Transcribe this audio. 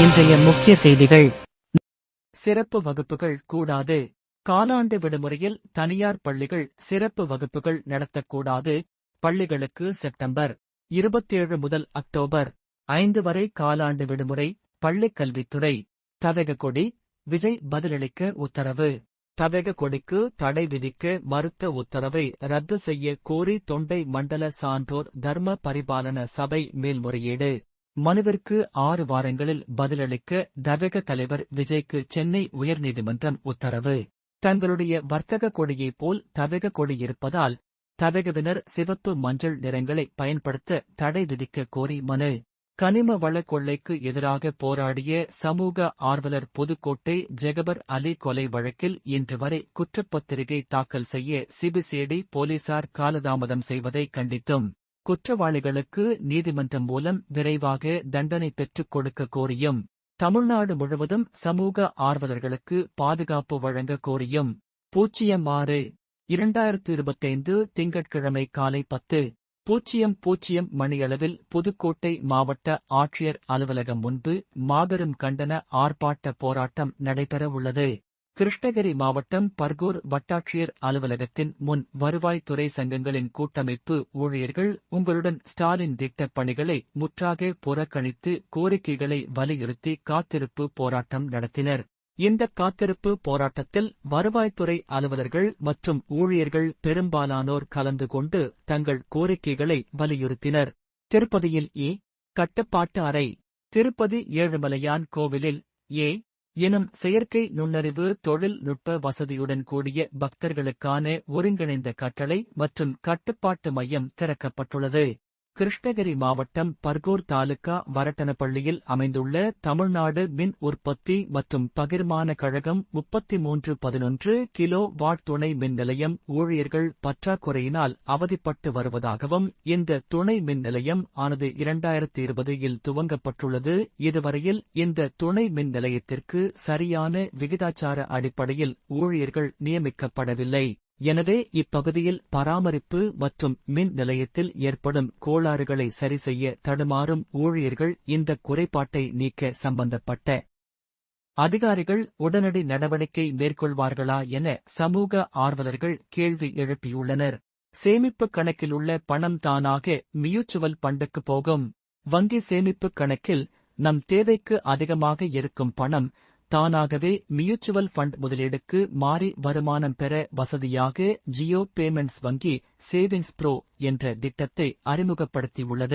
இன்றைய முக்கிய செய்திகள். சிறப்பு வகுப்புகள் கூடாது. காலாண்டு விடுமுறையில் தனியார் பள்ளிகள் சிறப்பு வகுப்புகள் நடத்தக்கூடாது. பள்ளிகளுக்கு செப்டம்பர் இருபத்தேழு முதல் அக்டோபர் ஐந்து வரை காலாண்டு விடுமுறை பள்ளிக் கல்வித்துறை. தவக கொடி விஜய் பதிலளிக்க உத்தரவு. தவக கொடிக்கு தடை விதிக்க மறுத்த உத்தரவை ரத்து செய்ய கோரி தொண்டை மண்டல சான்றோர் தர்ம பரிபாலன சபை மேல்முறையீடு. மனுவிற்கு ஆறு வாரங்களில் பதிலளிக்க தவக தலைவர் விஜய்க்கு சென்னை உயர்நீதிமன்றம் உத்தரவு. தங்களுடைய வர்த்தக கொடியைப் போல் தவக கொடி இருப்பதால் தவகவினர் சிவப்பு மஞ்சள் நிறங்களை பயன்படுத்த தடை விதிக்க கோரி மனு. கனிம வள கொள்ளைக்கு எதிராக போராடிய சமூக ஆர்வலர் புதுக்கோட்டை ஜெகபர் அலி கொலை வழக்கில் இன்று வரை குற்றப்பத்திரிகை தாக்கல் செய்ய சிபிசிஐடி போலீசார் காலதாமதம் செய்வதை கண்டித்தும். குற்றவாளிகளுக்கு நீதிமன்றம் மூலம் விரைவாக தண்டனை பெற்றுக் கொடுக்க கோரியும் தமிழ்நாடு முழுவதும் சமூக ஆர்வலர்களுக்கு பாதுகாப்பு வழங்க கோரியும். பூஜ்ஜியம் ஆறு இரண்டாயிரத்து இருபத்தைந்து திங்கட்கிழமை காலை பத்து பூஜ்ஜியம் பூஜ்ஜியம் மணியளவில் புதுக்கோட்டை மாவட்ட ஆட்சியர் அலுவலகம் முன்பு மாபெரும் கண்டன ஆர்ப்பாட்ட போராட்டம் நடைபெறவுள்ளது. கிருஷ்ணகிரி மாவட்டம் பர்கூர் வட்டாட்சியர் அலுவலகத்தின் முன் வருவாய்த்துறை சங்கங்களின் கூட்டமைப்பு ஊழியர்கள் உங்களுடன் ஸ்டாலின் திட்டப் பணிகளை முற்றாக புறக்கணித்து கோரிக்கைகளை வலியுறுத்தி காத்திருப்பு போராட்டம் நடத்தினர். இந்த காத்திருப்பு போராட்டத்தில் வருவாய்த்துறை அலுவலர்கள் மற்றும் ஊழியர்கள் பெரும்பாலானோர் கலந்து கொண்டு தங்கள் கோரிக்கைகளை வலியுறுத்தினர். திருப்பதியில் ஏ. கட்டுப்பாட்டு அறை திருப்பதி ஏழுமலையான் கோவிலில் ஏ. எனும் செயற்கை நுண்ணறிவு தொழில்நுட்ப வசதியுடன் கூடிய பக்தர்களுக்கான ஒருங்கிணைந்த கட்டளை மற்றும் கட்டுப்பாட்டு மையம் திறக்கப்பட்டுள்ளது. கிருஷ்ணகிரி மாவட்டம் பர்கூர் தாலுகா வரட்டனப்பள்ளியில் அமைந்துள்ள தமிழ்நாடு மின் உற்பத்தி மற்றும் பகிர்மான கழகம் முப்பத்தி மூன்று பதினொன்று கிலோ வாட் துணை மின் நிலையம் ஊழியர்கள் பற்றாக்குறையினால் அவதிப்பட்டு வருவதாகவும் இந்த துணை மின் நிலையம் ஆனது இரண்டாயிரத்தி இருபதில் துவங்கப்பட்டுள்ளது. இதுவரையில் இந்த துணை மின் நிலையத்திற்கு சரியான விகிதாச்சார அடிப்படையில் ஊழியர்கள் நியமிக்கப்படவில்லை. எனவே இப்பகுதியில் பராமரிப்பு மற்றும் மின் நிலையத்தில் ஏற்படும் கோளாறுகளை சரிசெய்ய தடுமாறும் ஊழியர்கள் இந்த குறைபாட்டை நீக்க சம்பந்தப்பட்ட அதிகாரிகள் உடனடி நடவடிக்கை மேற்கொள்வார்களா என சமூக ஆர்வலர்கள் கேள்வி எழுப்பியுள்ளனர். சேமிப்பு கணக்கில் உள்ள பணம் தானாக மியூச்சுவல் பண்டுக்கு போகும். வங்கி சேமிப்பு கணக்கில் நம் தேவைக்கு அதிகமாக இருக்கும் பணம் தானாகவே மியூச்சுவல் ஃபண்ட் முதலீடுக்கு மாறி வருமானம் பெற வசதியாக ஜியோ பேமெண்ட்ஸ் வங்கி சேவிங்ஸ் ப்ரோ என்ற திட்டத்தை அறிமுகப்படுத்தியுள்ளது.